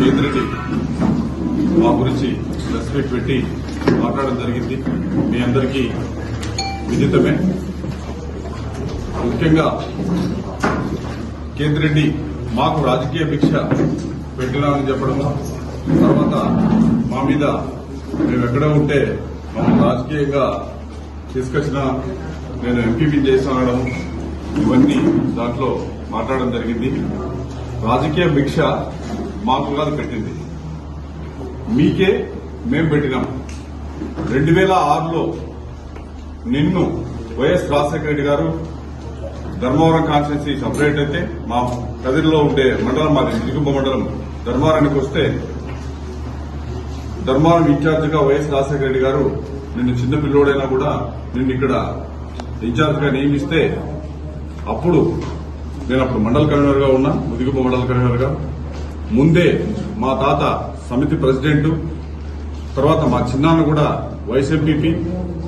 కేంద్రెడ్డి మా గురించి press meet పెట్టి మాట్లాడడం జరిగింది. మీ అందరికీ విదితమే. ముఖ్యంగా కేంద్రెడ్డి మాకు రాజకీయ భిక్ష పెట్టినామని చెప్పడము. తర్వాత మా మీద మేము ఎక్కడ ఉంటే మమ్మల్ని రాజకీయంగా తీసుకొచ్చిన నేను ఎంపీపీ చేస్తానడం ఇవన్నీ దాంట్లో మాట్లాడడం జరిగింది. రాజకీయ భిక్ష మాకు కాదు పెట్టింది. మీకే మేం పెట్టినాం. రెండు వేల ఆరులో నిన్ను వైఎస్ రాజశేఖర రెడ్డి గారు ధర్మవరం కాన్స్టిట్యూన్సీ సపరేట్ అయితే మా కదిరిలో ఉండే మండలం మాది దిగుంబ మండలం ధర్మవరానికి వస్తే ధర్మవరం ఇన్ఛార్జిగా వైఎస్ రాజశేఖర రెడ్డి గారు నిన్ను చిన్న పిల్లోడైనా కూడా నిన్ను ఇక్కడ ఇన్ఛార్జిగా నియమిస్తే అప్పుడు నేను అప్పుడు మండల కన్వీనర్గా ఉన్నా ముదిగుంబ మండల కన్వీనర్గా ముందే మా తాత సమితి ప్రెసిడెంట్ తర్వాత మా చిన్నాన్న కూడా వైఎస్ఎంపీపీ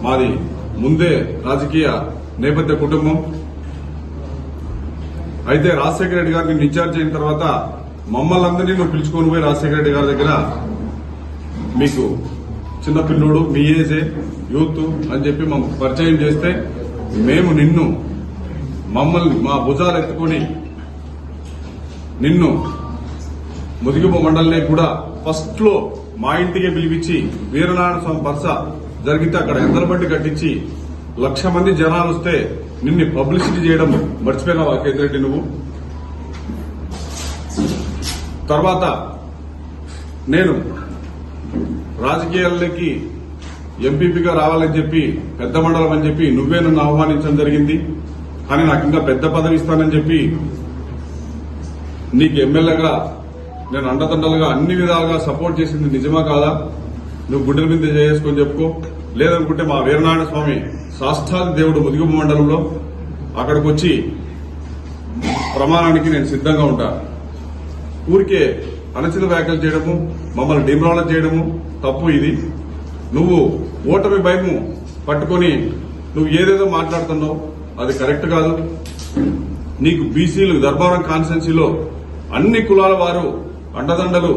మాది ముందే రాజకీయ నేపథ్య కుటుంబం. అయితే రాజశేఖర రెడ్డి గారిని ఇన్ఛార్జ్ అయిన తర్వాత మమ్మల్ని అందరినీ నువ్వు పిలుచుకొని పోయి రాజశేఖర రెడ్డి గారి దగ్గర మీకు చిన్న పిల్లోడు మీ ఏజే యూత్ అని చెప్పి మాకు పరిచయం చేస్తే మేము నిన్ను మమ్మల్ని మా భుజాలు ఎత్తుకొని నిన్ను ముదిగిపు మండలిని కూడా ఫస్ట్లో మా ఇంటికే పిలిపించి వీరనారాయణ స్వామి పర్స జరిగితే అక్కడ ఎందల కట్టించి లక్ష మంది జనాలు వస్తే నిన్ను పబ్లిసిటీ చేయడం మర్చిపోయినావా కేంద్రెడ్డి నువ్వు? తర్వాత నేను రాజకీయాలకి ఎంపీపీగా రావాలని చెప్పి పెద్ద మండలం అని చెప్పి నువ్వే నన్ను ఆహ్వానించడం జరిగింది. కానీ నాకు ఇంకా పెద్ద పదవి ఇస్తానని చెప్పి నీకు ఎమ్మెల్యేగా నేను అండదండలుగా అన్ని విధాలుగా సపోర్ట్ చేసింది నిజమా కాదా? నువ్వు గుండెల మీద చేసుకొని చెప్పుకో. లేదనుకుంటే మా వీరనారాయణ స్వామి శాస్త్రాది దేవుడు ముదిగుమ మండలంలో అక్కడికి వచ్చి ప్రమాణానికి నేను సిద్ధంగా ఉంటా. ఊరికే అనచిత వ్యాఖ్యలు చేయడము మమ్మల్ని డిమ్రాలజ్ చేయడము తప్పు ఇది. నువ్వు ఓటమి భయము పట్టుకొని నువ్వు ఏదేదో మాట్లాడుతున్నావు అది కరెక్ట్ కాదు. నీకు బీసీలు దర్బారం కాన్స్టెన్సీలో అన్ని కులాల వారు అండదండలు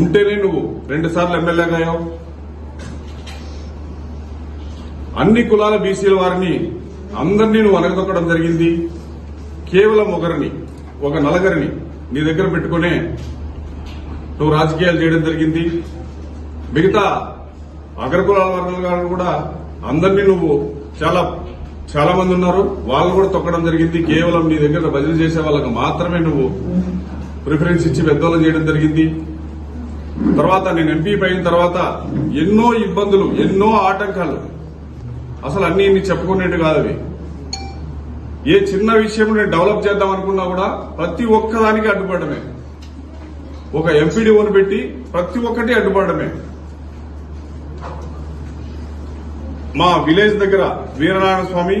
ఉంటేనే నువ్వు రెండు సార్లు ఎమ్మెల్యేగా అయ్యావు. అన్ని కులాల బీసీల వారిని అందరినీ నువ్వు అనగదొక్కడం జరిగింది. కేవలం ఒకరిని ఒక నలగరిని నీ దగ్గర పెట్టుకునే నువ్వు రాజకీయాలు చేయడం జరిగింది. మిగతా అగ్రకులాల వర్గాలు కూడా అందరినీ నువ్వు చాలా చాలా మంది ఉన్నారు. వాళ్ళు కూడా తొక్కడం జరిగింది. కేవలం నీ దగ్గర బదిలీ చేసే వాళ్ళకి మాత్రమే నువ్వు ప్రిఫరెన్స్ ఇచ్చి పెద్దోళ్ళం చేయడం జరిగింది. తర్వాత నేను ఎంపీ అయిన తర్వాత ఎన్నో ఇబ్బందులు ఎన్నో ఆటంకాలు అసలు అన్ని ఇన్ని చెప్పుకునేట్టు కాదు అవి ఏ చిన్న విషయం నేను డెవలప్ చేద్దాం అనుకున్నా కూడా ప్రతి ఒక్కదానికి అడ్డుపడమే. ఒక ఎంపీడీఓని పెట్టి ప్రతి ఒక్కటి అడ్డుపడమే. మా విలేజ్ దగ్గర వీరనారాయణ స్వామి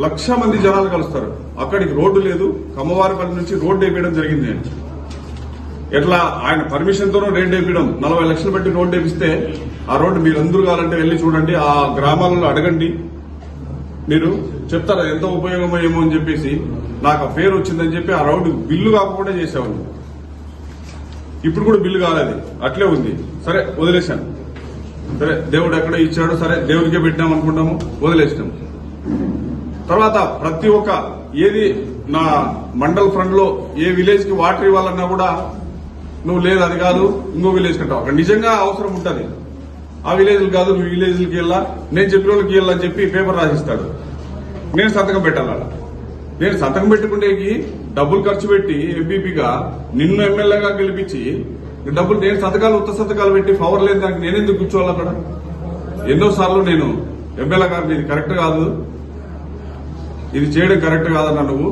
లక్ష మంది జనాలు కలుస్తారు. అక్కడికి రోడ్డు లేదు. కమ్మవారిపల్లి నుంచి రోడ్డు వేయడం జరిగింది. నేను ఎట్లా ఆయన పర్మిషన్తో తోనూ వేపించడం వేయడం నలభై లక్షలు పెట్టి రోడ్డు వేపిస్తే ఆ రోడ్డు మీరు అందరూ కావాలంటే వెళ్ళి చూడండి ఆ గ్రామాలలో అడగండి. మీరు చెప్తారా ఎంత ఉపయోగమో ఏమో అని చెప్పేసి. నాకు ఆ పేరు వచ్చిందని చెప్పి ఆ రోడ్డు బిల్లు కాకుండా చేసేవాళ్ళు ఇప్పుడు కూడా బిల్లు కాలేదు. అట్లే ఉంది. సరే వదిలేశాను. సరే దేవుడు ఎక్కడ ఇచ్చాడో సరే దేవుడికే పెట్టినాం అనుకుంటాము వదిలేసినాం. తర్వాత ప్రతి ఒక్క ఏది నా మండల్ ఫ్రంట్లో ఏ విలేజ్కి వాటర్ ఇవ్వాలన్నా కూడా నువ్వు లేదు అది కాదు ఇంకో విలేజ్ కంటావు అక్కడ నిజంగా అవసరం ఉంటుంది. ఆ విలేజ్ కాదు నువ్వు విలేజ్లకి వెళ్ళా నేను చెప్పిన వాళ్ళకి వెళ్ళా అని చెప్పి పేపర్ రాసిస్తాడు. నేను సంతకం పెట్టాల నేను సంతకం పెట్టుకునేకి డబ్బులు ఖర్చు పెట్టి ఎంపీపీగా నిన్ను ఎమ్మెల్యేగా గెలిపించి డబ్బులు నేను సంతకాలు ఉత్త సంతకాలు పెట్టి పవర్ లేని దానికి నేనెందుకు కూర్చోవాలి అక్కడ? ఎన్నోసార్లు నేను ఎమ్మెల్యే గారిని ఇది కరెక్ట్ కాదు. ఇది చేయడం కరెక్ట్ కాదన్నా నువ్వు.